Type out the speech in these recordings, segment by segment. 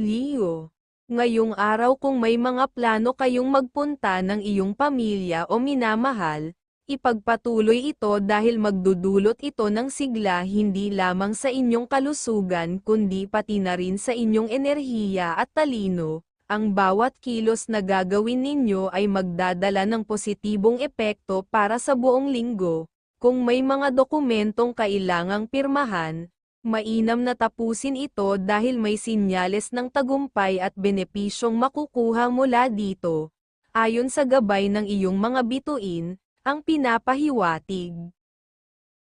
Leo. Ngayong araw kung may mga plano kayong magpunta ng iyong pamilya o minamahal, ipagpatuloy ito dahil magdudulot ito ng sigla hindi lamang sa inyong kalusugan kundi pati na rin sa inyong enerhiya at talino. Ang bawat kilos na gagawin ninyo ay magdadala ng positibong epekto para sa buong linggo. Kung may mga dokumentong kailangang pirmahan, mainam na tapusin ito dahil may sinyales ng tagumpay at benepisyong makukuha mula dito. Ayon sa gabay ng iyong mga bituin, ang pinapahiwatig.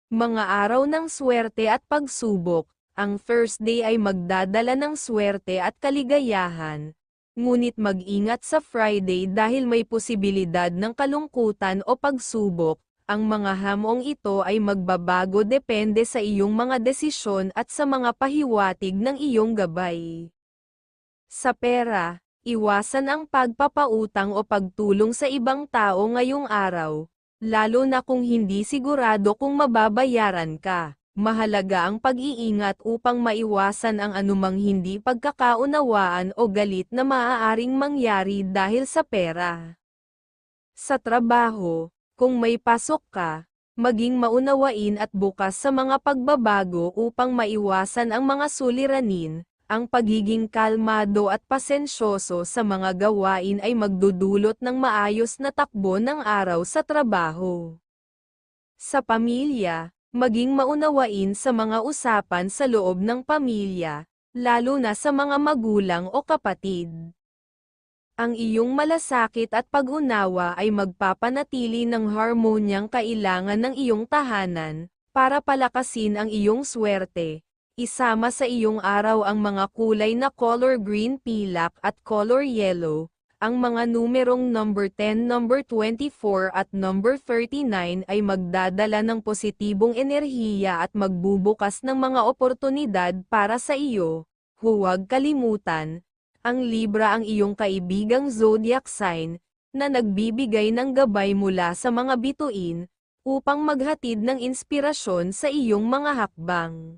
Mga araw ng swerte at pagsubok, ang Thursday ay magdadala ng swerte at kaligayahan. Ngunit mag-ingat sa Friday dahil may posibilidad ng kalungkutan o pagsubok, ang mga hamong ito ay magbabago depende sa iyong mga desisyon at sa mga pahiwatig ng iyong gabay. Sa pera, iwasan ang pagpapautang o pagtulong sa ibang tao ngayong araw, lalo na kung hindi sigurado kung mababayaran ka. Mahalaga ang pag-iingat upang maiwasan ang anumang hindi pagkakaunawaan o galit na maaaring mangyari dahil sa pera. Sa trabaho, kung may pasok ka, maging maunawain at bukas sa mga pagbabago upang maiwasan ang mga suliranin, ang pagiging kalmado at pasensyoso sa mga gawain ay magdudulot ng maayos na takbo ng araw sa trabaho. Sa pamilya, maging maunawain sa mga usapan sa loob ng pamilya, lalo na sa mga magulang o kapatid. Ang iyong malasakit at pag-unawa ay magpapanatili ng harmonyang kailangan ng iyong tahanan, para palakasin ang iyong swerte. Isama sa iyong araw ang mga kulay na color green pilak at color yellow, ang mga numerong number 10, number 24 at number 39 ay magdadala ng positibong enerhiya at magbubukas ng mga oportunidad para sa iyo. Huwag kalimutan, ang Libra ang iyong kaibigang zodiac sign, na nagbibigay ng gabay mula sa mga bituin, upang maghatid ng inspirasyon sa iyong mga hakbang.